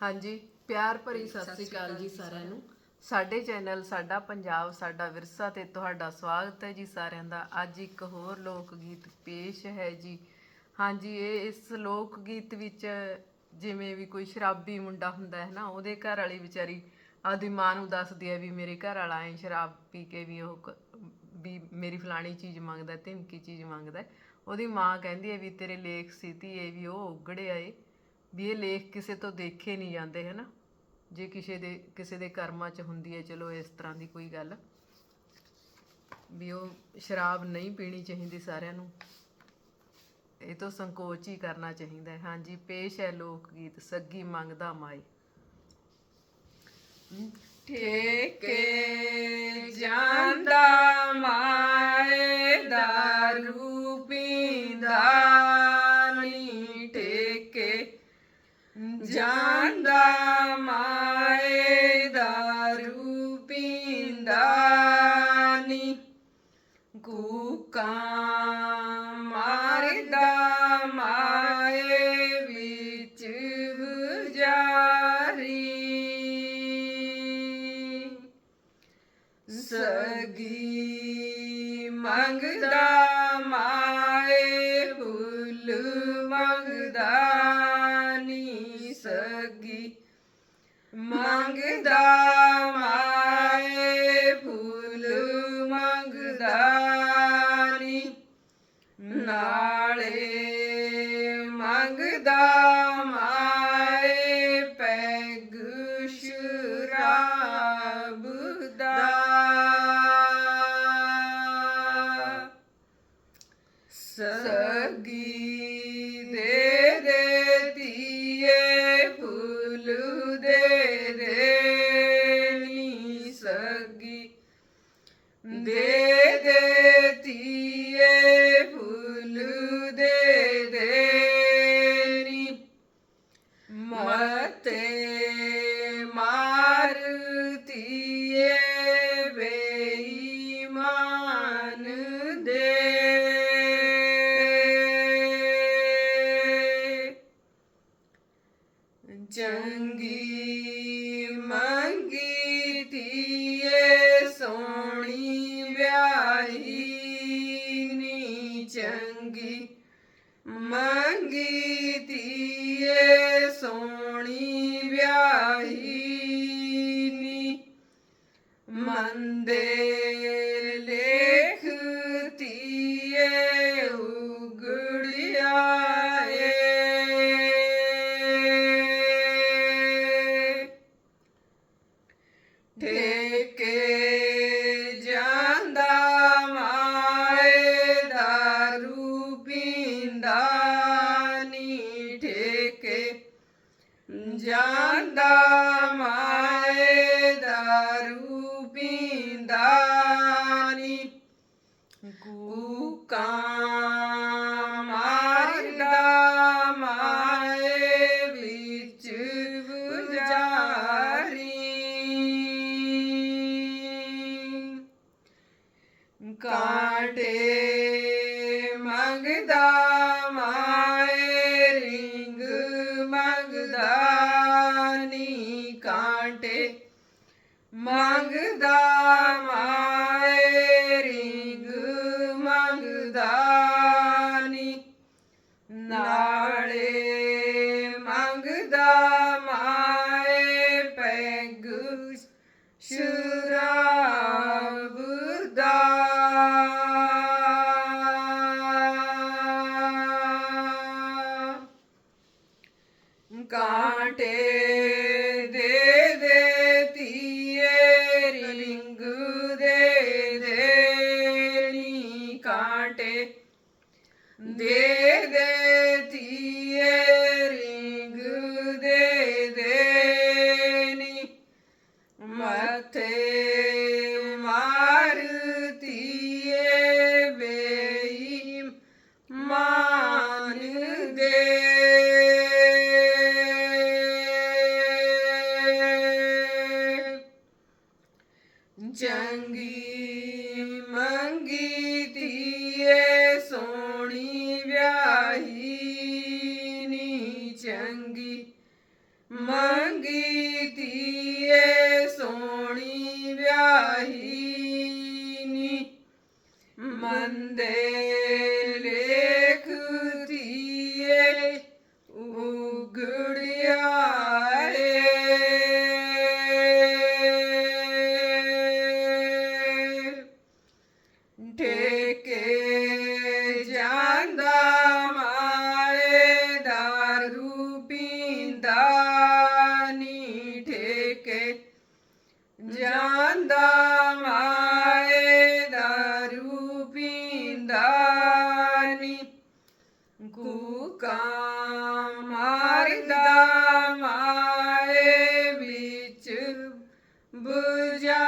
ਹਾਂਜੀ ਪਿਆਰ ਭਰੀ ਸਤਿ ਸ੍ਰੀ ਅਕਾਲ ਜੀ ਸਾਰਿਆਂ ਨੂੰ। ਸਾਡੇ ਚੈਨਲ ਸਾਡਾ ਪੰਜਾਬ ਸਾਡਾ ਵਿਰਸਾ ਤੇ ਤੁਹਾਡਾ ਸਵਾਗਤ ਹੈ ਜੀ ਸਾਰਿਆਂ ਦਾ। ਅੱਜ ਇੱਕ ਹੋਰ ਲੋਕ ਗੀਤ ਪੇਸ਼ ਹੈ ਜੀ। ਹਾਂਜੀ ਇਹ ਇਸ ਲੋਕ ਗੀਤ ਵਿੱਚ ਜਿਵੇਂ ਵੀ ਕੋਈ ਸ਼ਰਾਬੀ ਮੁੰਡਾ ਹੁੰਦਾ ਹੈ ਨਾ ਉਹਦੇ ਘਰ ਵਾਲੀ ਵਿਚਾਰੀ ਆਪਦੀ ਮਾਂ ਨੂੰ ਦੱਸਦੀ ਹੈ ਵੀ ਮੇਰੇ ਘਰ ਵਾਲਾ ਐ ਸ਼ਰਾਬ ਪੀ ਕੇ ਵੀ ਉਹ ਵੀ ਮੇਰੀ ਫਲਾਣੀ ਚੀਜ਼ ਮੰਗਦਾ ਧਮਕੀ ਚੀਜ਼ ਮੰਗਦਾ। ਉਹਦੀ ਮਾਂ ਕਹਿੰਦੀ ਹੈ ਵੀ ਤੇਰੇ ਲੇਖ ਸੀ ਧੀਏ ਵੀ ਉਹ ਉਗੜਿਆ ਏ। ਵੀ ਇਹ ਲੇਖ ਕਿਸੇ ਤੋਂ ਦੇਖੇ ਨਹੀਂ ਜਾਂਦੇ ਹੈ ਨਾ ਜੇ ਕਿਸੇ ਦੇ ਕਿਸੇ ਦੇ ਕਰਮਾਂ 'ਚ ਹੁੰਦੀ ਹੈ, ਚਲੋ ਇਸ ਤਰ੍ਹਾਂ ਦੀ ਕੋਈ ਗੱਲ। ਵੀ ਉਹ ਸ਼ਰਾਬ ਨਹੀਂ ਪੀਣੀ ਚਾਹੀਦੀ ਸਾਰਿਆਂ ਨੂੰ। ਇਹ ਤੋਂ ਸੰਕੋਚ ਹੀ ਕਰਨਾ ਚਾਹੀਦਾ ਹੈ। ਹਾਂਜੀ, ਪੇਸ਼ ਹੈ ਲੋਕ ਗੀਤ ਸੱਗੀ ਮੰਗਦਾ ਮਾਈ। ਠੇਕੇ ਜਾਂਦਾ ਮਾਏ, ਦਾਰੂ ਪੀਂਦਾ ਕੂਕਾਂ ਮਾਰਦਾ ਮਾਏ ਵਿੱਚ ਬੁਝਾਰੀ ਸਗੀ ਮੰਗਦਾ ਮਾਏ ਨਾਲੇ ਮੰਗਦਾ ਮਾਏ ਪੈਗ ਸ਼ਰਾਬ ਦਾ। ਸਗੀ ਦੇ ਦੇ ਧੀਏ, ਫੁੱਲ ਦੇ ਦੇ ਨੀ ਸਗੀ। ਦੇ ਮਤੇ ਮਾਰਤੀਏ ਬੇਈਮਾਨ ਦੇ। ਚੰਗੀ ਮੰਗੀ ਧੀਏ ਸੋਹਣੀ ਵਿਆਹੀ ਨੀ ਚੰਗੀ। ਮੰਗੀ ਧੀਏ வந்தே ਕਾਟੇ ਮੰਗਦਾ ਮਾਏ ਰਿੰਗ ਮੰਗਦਾ ਨੀ ਕਾਟੇ। ਮੰਗਦਾ ਮਾਏ ਰਿੰਗ ਮੰਗਦਾ ਨੀ। ਨਾਲੇ ਚੰਗੀ ਮੰਗੀ Buddha.